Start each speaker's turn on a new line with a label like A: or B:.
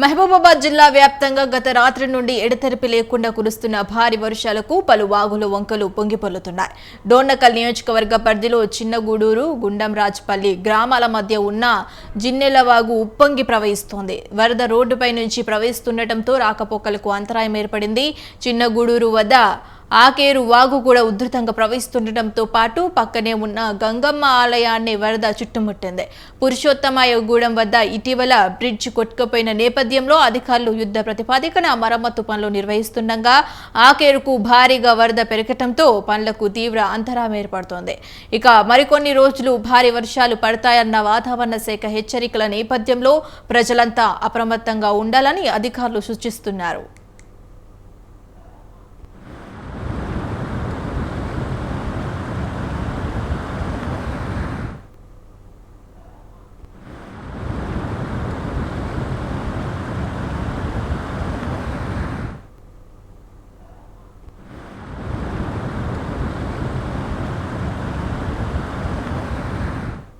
A: మహబూబాబాద్ జిల్లా వ్యాప్తంగా గత రాత్రి నుండి ఎడతెరిపి లేకుండా కురుస్తున్న భారీ వర్షాలకు పలు వాగులు వంకలు పొంగిపొల్లుతున్నాయి డోర్నకల్ నియోజకవర్గ పరిధిలో చిన్నగూడూరు గుండంరాజ్పల్లి గ్రామాల మధ్య ఉన్న జిన్నెల వాగు ఉప్పొంగి ప్రవహిస్తోంది. వరద రోడ్డుపై నుంచి ప్రవహిస్తుండటంతో రాకపోకలకు అంతరాయం ఏర్పడింది. చిన్నగూడూరు వద్ద ఆకేరు వాగు కూడా ఉధృతంగా ప్రవహిస్తుండటంతో పాటు పక్కనే ఉన్న గంగమ్మ ఆలయాన్ని వరద చుట్టుముట్టింది. పురుషోత్తమయ్యగూడెం వద్ద ఇటీవల బ్రిడ్జ్ కొట్టుకుపోయిన నేపథ్యంలో అధికారులు యుద్ధ ప్రతిపాదికన మరమ్మతు పనులు నిర్వహిస్తుండగా ఆకేరుకు భారీగా వరద పెరగటంతో పనులకు తీవ్ర అంతరాయం ఏర్పడుతోంది. ఇక మరికొన్ని రోజులు భారీ వర్షాలు పడతాయన్న వాతావరణ శాఖ హెచ్చరికల నేపథ్యంలో ప్రజలంతా అప్రమత్తంగా ఉండాలని అధికారులు సూచిస్తున్నారు.